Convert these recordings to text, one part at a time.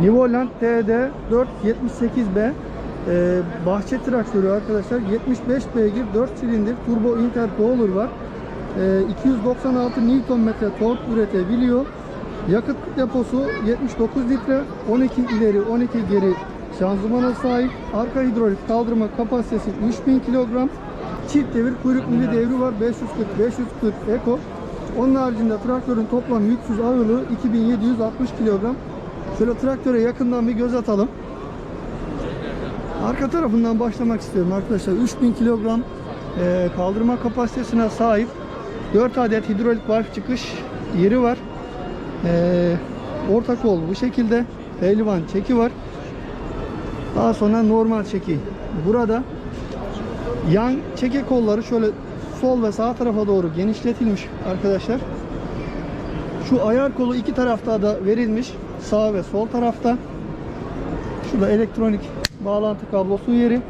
Nivoland TD 478B e, bahçe traktörü arkadaşlar 75 beygir 4 silindir turbo intercooler var. E, 296 Nm tork üretebiliyor. Yakıt deposu 79 litre 12 ileri 12 geri şanzımana sahip. Arka hidrolik kaldırma kapasitesi 3000 kilogram. Çift devir kuyruk mili devri var 540 540 Eko. Onun haricinde traktörün toplam yüksüz ağırlığı 2760 kilogram. Şöyle traktöre yakından bir göz atalım. Arka tarafından başlamak istiyorum arkadaşlar. 3000 kilogram e, kaldırma kapasitesine sahip 4 adet hidrolik valve çıkış yeri var. E, orta kol bu şekilde. Pehlivan çeki var. Daha sonra normal çeki. Burada yan çeke kolları şöyle sol ve sağ tarafa doğru genişletilmiş arkadaşlar. Şu ayar kolu iki tarafta da verilmiş. Sağ ve sol tarafta. Şurada elektronik bağlantı kablosu yeri.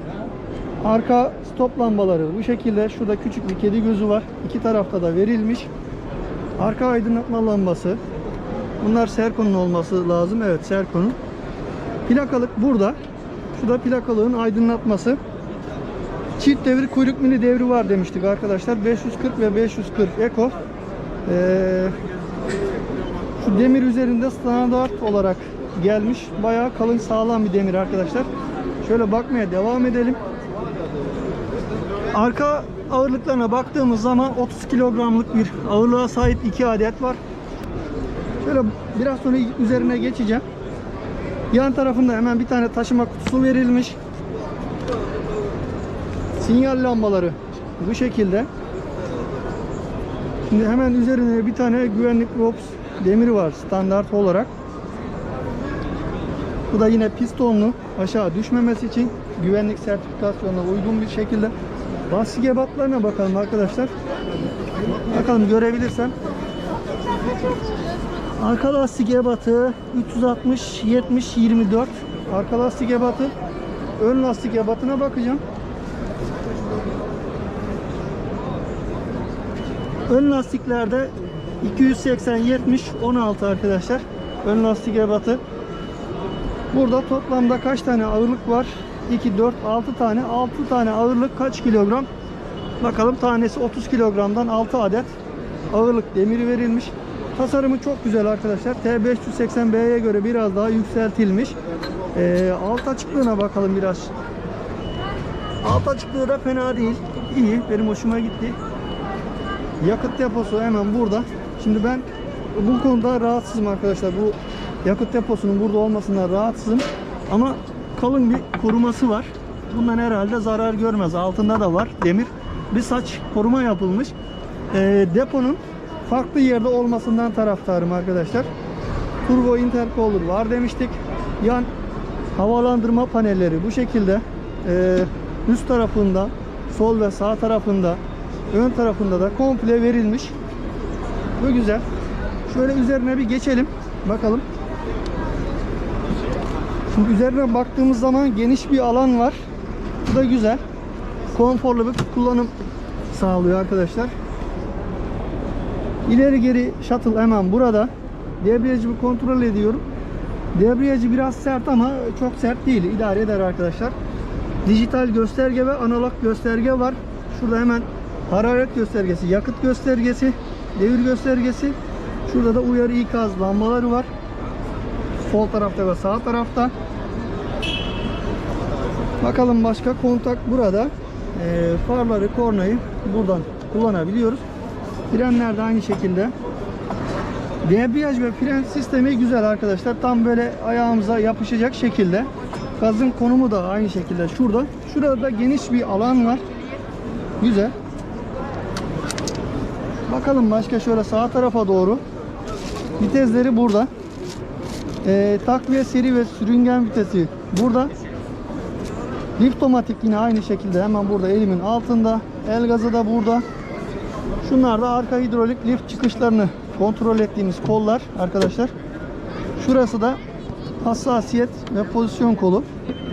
Arka stop lambaları bu şekilde. Şurada küçük bir kedi gözü var. İki tarafta da verilmiş. Arka aydınlatma lambası. Bunlar Serco'nun olması lazım. Evet Serco'nun. Plakalık burada. Şurada plakalığın aydınlatması. Çift devir kuyruk mini devri var demiştik arkadaşlar. 540 ve 540 Eko. Ee, demir üzerinde standart olarak gelmiş. Bayağı kalın sağlam bir demir arkadaşlar. Şöyle bakmaya devam edelim. Arka ağırlıklarına baktığımız zaman 30 kilogramlık bir ağırlığa sahip 2 adet var. Şöyle biraz sonra üzerine geçeceğim. Yan tarafında hemen bir tane taşıma kutusu verilmiş. Sinyal lambaları bu şekilde. Şimdi hemen üzerine bir tane güvenlik ROPS demiri var standart olarak. Bu da yine pistonlu aşağı düşmemesi için güvenlik sertifikasyonuna uygun bir şekilde. Lastik ebatlarına bakalım arkadaşlar. Bakalım görebilirsem. Arka lastik ebatı 360 70 24. Arka lastik ebatı. Ön lastik ebatına bakacağım. Ön lastiklerde 280 70 16 arkadaşlar. Ön lastik ebatı. Burada toplamda kaç tane ağırlık var? 2 4 6 tane. 6 tane ağırlık kaç kilogram? Bakalım tanesi 30 kilogramdan 6 adet ağırlık demiri verilmiş. Tasarımı çok güzel arkadaşlar. T580B'ye göre biraz daha yükseltilmiş. Ee, alt açıklığına bakalım biraz. Alt açıklığı da fena değil. İyi. Benim hoşuma gitti. Yakıt deposu hemen burada. Şimdi ben bu konuda rahatsızım arkadaşlar. Bu yakıt deposunun burada olmasından rahatsızım. Ama kalın bir koruması var. Bundan herhalde zarar görmez. Altında da var demir. Bir saç koruma yapılmış. Ee, deponun farklı yerde olmasından taraftarım arkadaşlar. Turbo intercooler var demiştik. Yan havalandırma panelleri bu şekilde. Ee, üst tarafında, sol ve sağ tarafında, ön tarafında da komple verilmiş. Bu güzel. Şöyle üzerine bir geçelim. Bakalım. Şimdi üzerine baktığımız zaman geniş bir alan var. Bu da güzel. Konforlu bir kullanım sağlıyor arkadaşlar. İleri geri shuttle hemen burada. Debriyajı bir kontrol ediyorum. Debriyajı biraz sert ama çok sert değil. İdare eder arkadaşlar. Dijital gösterge ve analog gösterge var. Şurada hemen hararet göstergesi, yakıt göstergesi, devir göstergesi. Şurada da uyarı ikaz lambaları var. Sol tarafta ve sağ tarafta. Bakalım başka kontak burada. Ee, farları, kornayı buradan kullanabiliyoruz. Frenler de aynı şekilde. Debriyaj ve fren sistemi güzel arkadaşlar. Tam böyle ayağımıza yapışacak şekilde. Gazın konumu da aynı şekilde şurada. Şurada da geniş bir alan var. Güzel. Bakalım başka şöyle sağ tarafa doğru. Vitesleri burada. Ee, takviye seri ve sürüngen vitesi burada. Liftomatik yine aynı şekilde hemen burada elimin altında. El gazı da burada. Şunlar da arka hidrolik lift çıkışlarını kontrol ettiğimiz kollar arkadaşlar. Şurası da hassasiyet ve pozisyon kolu.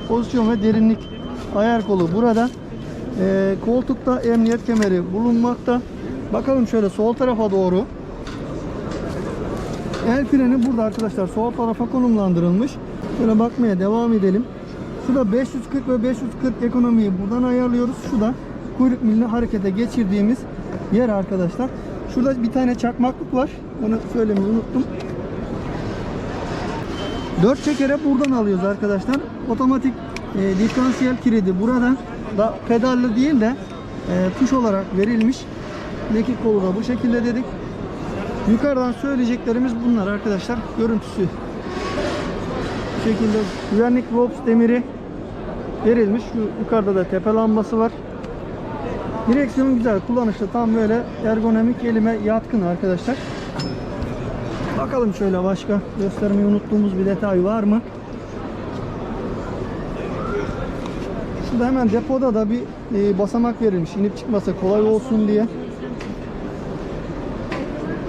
Pozisyon ve derinlik ayar kolu burada. Ee, koltukta emniyet kemeri bulunmakta. Bakalım şöyle sol tarafa doğru. El freni burada arkadaşlar sol tarafa konumlandırılmış. Şöyle bakmaya devam edelim. Şurada 540 ve 540 ekonomiyi buradan ayarlıyoruz. Şu da kuyruk milini harekete geçirdiğimiz yer arkadaşlar. Şurada bir tane çakmaklık var. Onu söylemeyi unuttum. 4 çekere buradan alıyoruz arkadaşlar. Otomatik e, diferansiyel kilidi burada da pedallı değil de e, tuş olarak verilmiş. Mekik kolu da bu şekilde dedik. Yukarıdan söyleyeceklerimiz bunlar arkadaşlar. Görüntüsü bu şekilde güvenlik Robs demiri verilmiş. Şu yukarıda da tepe lambası var. Direksiyon güzel, kullanışlı. Tam böyle ergonomik elime yatkın arkadaşlar. Bakalım şöyle başka göstermeyi unuttuğumuz bir detay var mı? Şurada hemen depoda da bir e, basamak verilmiş. İnip çıkması kolay olsun diye.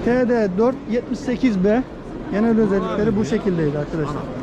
TD 478B genel özellikleri bu şekildeydi arkadaşlar.